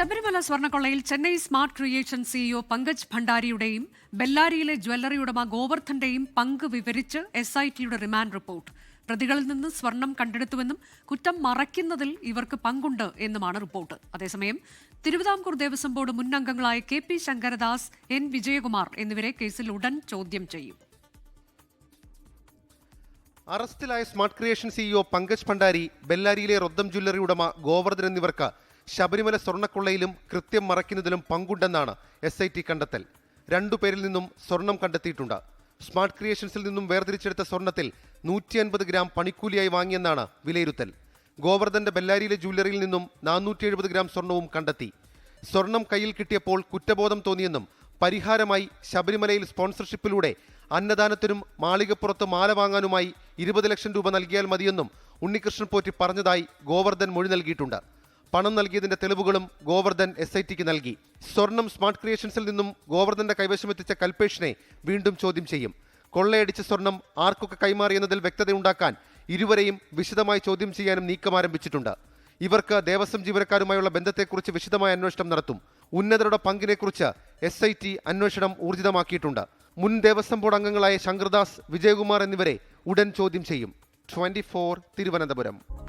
Sabarimala സ്വർണക്കൊള്ളയിൽ Chennai smart creation CEO Pankaj ഭണ്ഡാരിയുടെയും ബെല്ലാരിയിലെ jewellery ഉടമ ഗോവർദ്ധന്റെയും പങ്ക് വിവരിച്ച് എസ് ഐ ടിയുടെ റിമാൻഡ് റിപ്പോർട്ട്. പ്രതികളിൽ നിന്ന് സ്വർണം കണ്ടെടുത്തുവെന്നും കുറ്റം മറയ്ക്കുന്നതിൽ ഇവർക്ക് പങ്കുണ്ട് എന്നുമാണ് റിപ്പോർട്ട്. അതേസമയം തിരുവിതാംകൂർ ദേവസ്വം ബോർഡ് മുൻ അംഗങ്ങളായ K P Sankaradas N Vijayakumar എന്നിവരെ കേസിൽ ഉടൻ ചോദ്യം ചെയ്യും. അറസ്റ്റിലായ smart creation CEO Pankaj Bhandari ബെല്ലാരിയിലെ Roddam jewellery ഉടമ ഗോവർദ്ധൻ എന്നിവർക്ക് ശബരിമല സ്വർണക്കൊള്ളയിലും കൃത്യം മറയ്ക്കുന്നതിലും പങ്കുണ്ടെന്നാണ് എസ് ഐ ടി കണ്ടെത്തൽ. രണ്ടുപേരിൽ നിന്നും സ്വർണം കണ്ടെത്തിയിട്ടുണ്ട്. സ്മാർട്ട് ക്രിയേഷൻസിൽ നിന്നും വേർതിരിച്ചെടുത്ത സ്വർണത്തിൽ നൂറ്റി അൻപത് ഗ്രാം പണിക്കൂലിയായി വാങ്ങിയെന്നാണ് വിലയിരുത്തൽ. ഗോവർദ്ധന്റെ ബെല്ലാരിയിലെ ജ്വല്ലറിയിൽ നിന്നും നാനൂറ്റി എഴുപത് ഗ്രാം സ്വർണവും കണ്ടെത്തി. സ്വർണം കയ്യിൽ കിട്ടിയപ്പോൾ കുറ്റബോധം തോന്നിയെന്നും പരിഹാരമായി ശബരിമലയിൽ സ്പോൺസർഷിപ്പിലൂടെ അന്നദാനത്തിനും മാളികപ്പുറത്ത് മാല വാങ്ങാനുമായി ഇരുപത് ലക്ഷം രൂപ നൽകിയാൽ മതിയെന്നും ഉണ്ണികൃഷ്ണൻ പോറ്റി പറഞ്ഞതായി ഗോവർദ്ധൻ മൊഴി നൽകിയിട്ടുണ്ട്. പണം നൽകിയതിന്റെ തെളിവുകളും ഗോവർദ്ധൻ എസ് ഐ ടിക്ക് നൽകി. സ്വർണം സ്മാർട്ട് ക്രിയേഷൻസിൽ നിന്നും ഗോവർദ്ധന്റെ കൈവശമെത്തിച്ച കൽപേഷിനെ വീണ്ടും ചോദ്യം ചെയ്യും. കൊള്ളയടിച്ച സ്വർണം ആർക്കൊക്കെ കൈമാറിയെന്നതിൽ വ്യക്തതയുണ്ടാക്കാൻ ഇരുവരെയും വിശദമായി ചോദ്യം ചെയ്യാനും നീക്കം ആരംഭിച്ചിട്ടുണ്ട്. ഇവർക്ക് ദേവസ്വം ജീവനക്കാരുമായുള്ള ബന്ധത്തെക്കുറിച്ച് വിശദമായ അന്വേഷണം നടത്തും. ഉന്നതരുടെ പങ്കിനെക്കുറിച്ച് എസ് ഐ ടി അന്വേഷണം ഊർജിതമാക്കിയിട്ടുണ്ട്. മുൻ ദേവസ്വം ബോർഡ് അംഗങ്ങളായ ശങ്കർദാസ് വിജയകുമാർ എന്നിവരെ ഉടൻ ചോദ്യം ചെയ്യും. ട്വന്റി തിരുവനന്തപുരം.